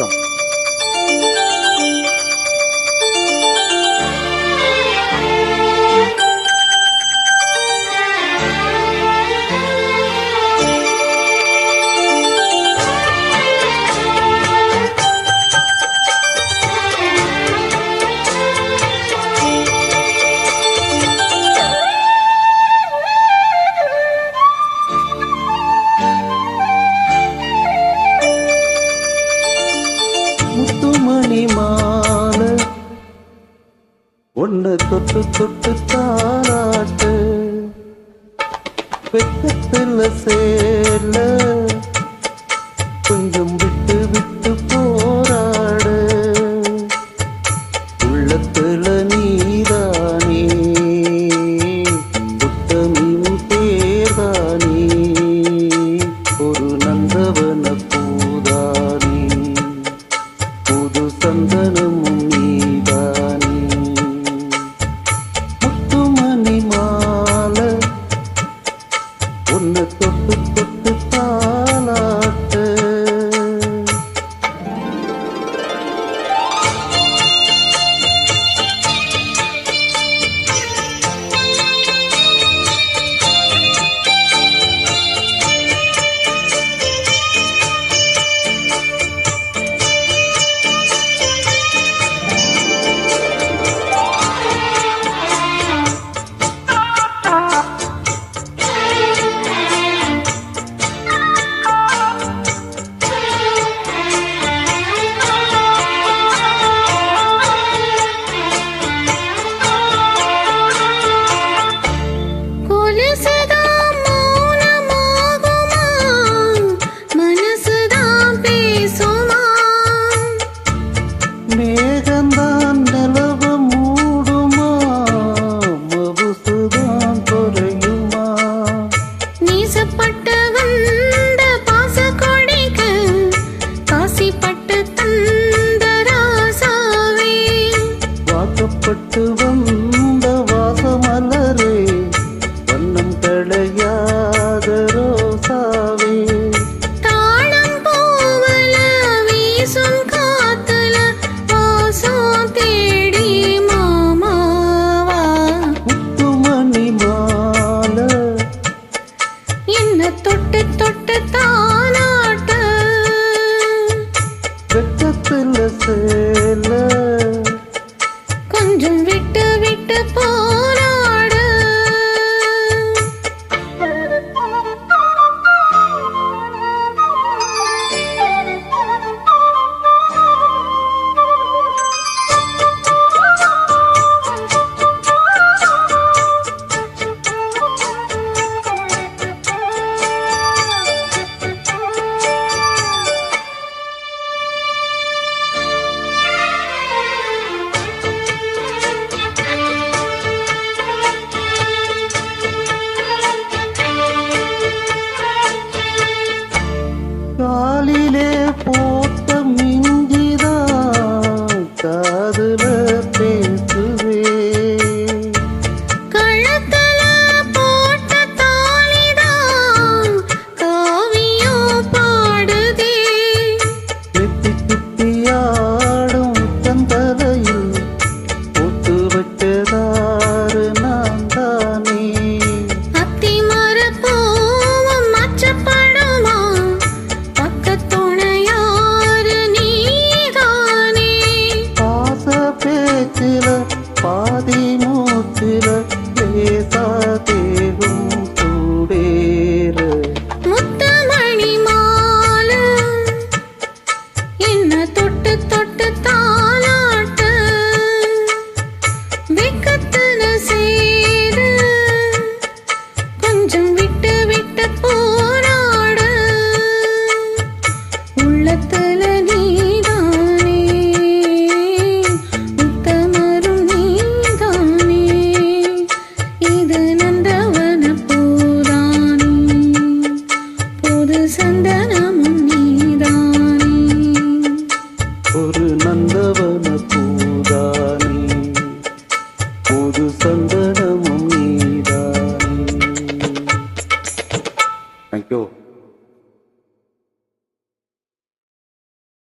重。ஒன்ன தொட்டு தொட்டு தானாட்டு. வெக்கத்தில் சேல கொஞ்சம் yandım காயத்தில் எனக்கு சந்தனமும் நீதான் தேங்க்யூ